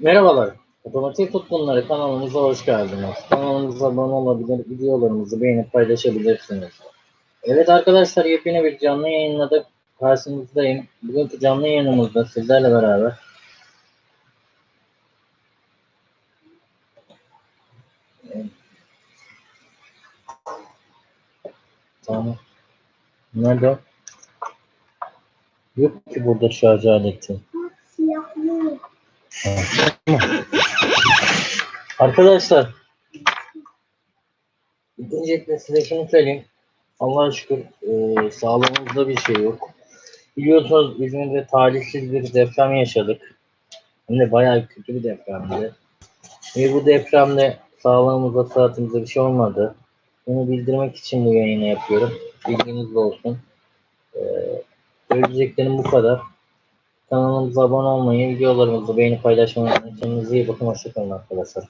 Merhabalar. Otomotiv tutkunları kanalımıza hoş geldiniz. Kanalımıza abone olabilir, videolarımızı beğenip paylaşabilirsiniz. Evet arkadaşlar yepyeni bir canlı yayınla da karşınızdayım. Bugünkü canlı yayınımızda sizlerle beraber Tamam. Nerede? Yok ki burada şarj aleti. Siyahlı. Arkadaşlar öncelikle size şunu söyleyeyim. Allah'a şükür e, sağlığımızda bir şey yok. Biliyorsunuz İzmir'de talihsiz bir deprem yaşadık. Hem de bayağı kötü bir depremdi. Ve bu depremde sağlığımıza, sıhhatimize bir şey olmadı. Bunu bildirmek için bu yayını yapıyorum. Bilginiz olsun. E, söyleyeceklerim bu kadar. Kanalımıza abone olmayı, videolarımızı beğenip paylaşmayı unutmayın. Kendinize iyi bakın. Hoşçakalın arkadaşlar.